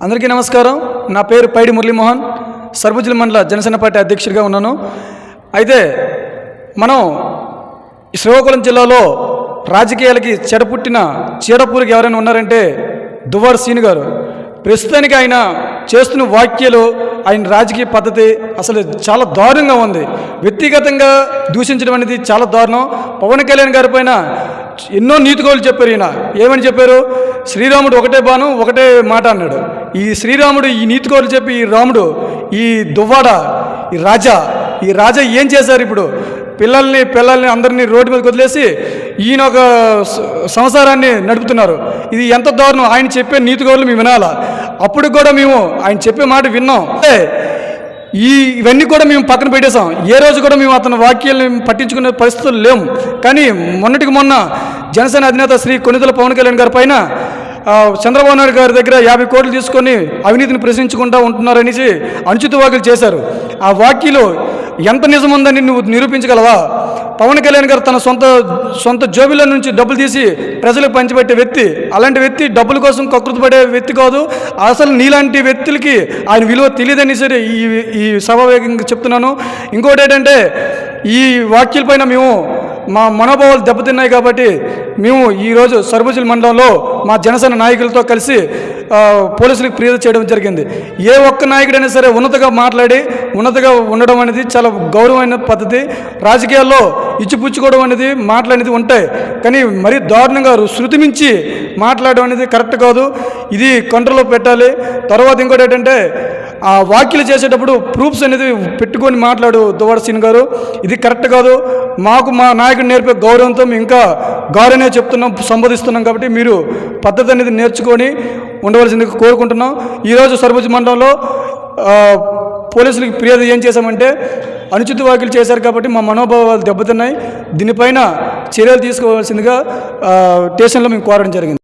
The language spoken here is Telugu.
అందరికీ నమస్కారం. నా పేరు పైడి మురళీమోహన్. సర్వజుల మండల జనసేన పార్టీ అధ్యక్షుడిగా ఉన్నాను. అయితే మనం శ్రీకాకుళం జిల్లాలో రాజకీయాలకి చెడపుట్టిన చీడపూరికి ఎవరైనా ఉన్నారంటే దువ్వార్ సీని గారు. ప్రస్తుతానికి ఆయన చేస్తున్న వాక్యాలు ఆయన రాజకీయ పద్ధతి అసలు చాలా దారుణంగా ఉంది. వ్యక్తిగతంగా దూషించడం అనేది చాలా దారుణం. పవన్ కళ్యాణ్ గారి పైన ఎన్నో నీతిగోలు చెప్పారు ఈయన. ఏమని చెప్పారు? శ్రీరాముడు ఒకటే బాణం ఒకటే మాట అన్నాడు. ఈ శ్రీరాముడు ఈ నీతిగోలు చెప్పి ఈ రాముడు ఈ దువ్వాడ ఈ రాజా ఈ రాజా ఏం చేశారు ఇప్పుడు? పిల్లల్ని పిల్లల్ని అందరినీ రోడ్డు మీద వదిలేసి ఈయన ఒక సంసారాన్ని నడుపుతున్నారు. ఇది ఎంత దారుణం! ఆయన చెప్పే నీతి గౌరవం మేము వినాలా? అప్పుడు కూడా మేము ఆయన చెప్పే మాట విన్నాం. అంటే ఈ ఇవన్నీ కూడా మేము పక్కన పెట్టేశాం. ఏ రోజు కూడా మేము అతని వాక్యాలను పట్టించుకునే పరిస్థితులు లేము కానీ మొన్నటికి మొన్న జనసేన అధినేత శ్రీ కొనిదల పవన్ కళ్యాణ్ గారి పైన చంద్రబాబు నాయుడు గారి దగ్గర యాభై కోట్లు తీసుకొని అవినీతిని ప్రశ్నించకుండా ఉంటున్నారనేసి అనుచిత వాక్యలు చేశారు. ఆ వాక్యలో ఎంత నిజం ఉందని నువ్వు నిరూపించగలవా? పవన్ కళ్యాణ్ గారు తన సొంత సొంత జోబిలో నుంచి డబ్బులు తీసి ప్రజలకు పంచిపెట్టే వ్యక్తి. అలాంటి వ్యక్తి డబ్బుల కోసం కకృతి పడే వ్యక్తి కాదు. అసలు నీలాంటి వ్యక్తులకి ఆయన విలువ తెలియదని సరే ఈ ఈ సభావేగంగా చెప్తున్నాను. ఇంకోటి ఏంటంటే ఈ వాక్యాలపైన మేము మా మనోభావాలు దెబ్బతిన్నాయి కాబట్టి మేము ఈరోజు సర్వజుల మండలంలో మా జనసేన నాయకులతో కలిసి పోలీసులకు ఫిర్యాదు చేయడం జరిగింది. ఏ ఒక్క నాయకుడైనా సరే ఉన్నతగా మాట్లాడి ఉన్నతగా ఉండడం అనేది చాలా గౌరవమైన పద్ధతి. రాజకీయాల్లో ఇచ్చిపుచ్చుకోవడం అనేది మాటలు అనేది ఉంటాయి. కానీ మరీ దారుణంగా శృతి మించి మాట్లాడడం అనేది కరెక్ట్ కాదు. ఇది కంట్రోల్లో పెట్టాలి. తర్వాత ఇంకోటి ఏంటంటే ఆ వాక్యలు చేసేటప్పుడు ప్రూఫ్స్ అనేది పెట్టుకొని మాట్లాడు దువాడ సింగ్ గారు. ఇది కరెక్ట్ కాదు. మాకు మా నాయకుడు నేర్పే గౌరవంతో మేము ఇంకా గౌరవనే చెప్తున్నాం సంబోధిస్తున్నాం కాబట్టి మీరు పద్ధతి అనేది నేర్చుకొని ఉండవలసింది కోరుకుంటున్నాం. ఈరోజు సర్వజ మండలంలో పోలీసులకు ఫిర్యాదు ఏం చేశామంటే అనుచిత వ్యాఖ్యలు చేశారు కాబట్టి మా మనోభావాలు దెబ్బతిన్నాయి. దీనిపైన చర్యలు తీసుకోవాల్సిందిగా స్టేషన్లో మేము కోరడం జరిగింది.